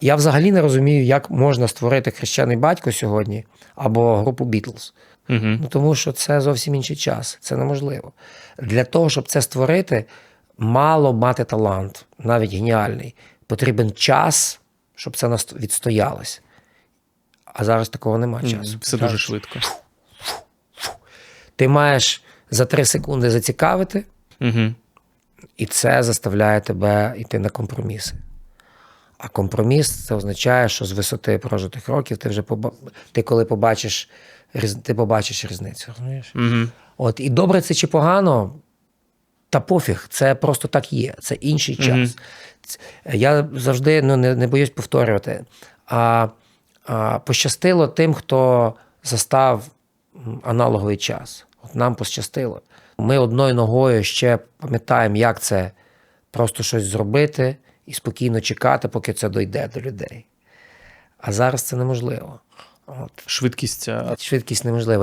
Я взагалі не розумію, як можна створити хрещений батько сьогодні або групу Бітлз. Угу. Ну, тому що це зовсім інший час. Це неможливо. Для того, щоб це створити, мало мати талант, навіть геніальний. Потрібен час, щоб це відстоялось. А зараз такого немає часу. Все Зараз дуже швидко. Ти маєш за три секунди зацікавити, Угу. і це заставляє тебе йти на компроміси. А компроміс це означає, що з висоти прожитих років ти вже поба... ти коли побачиш, ти побачиш різницю. Розумієш? Угу. От, і добре це чи погано, та пофіг, це просто так є. Це інший час. Ц- Я завжди ну, не, не боюсь повторювати. А, а, пощастило тим, хто застав аналоговий час. От нам пощастило. Ми одною ногою ще пам'ятаємо, як це просто щось зробити і спокійно чекати, поки це дойде до людей. А зараз це неможливо. От. Швидкість ця Швидкість неможлива.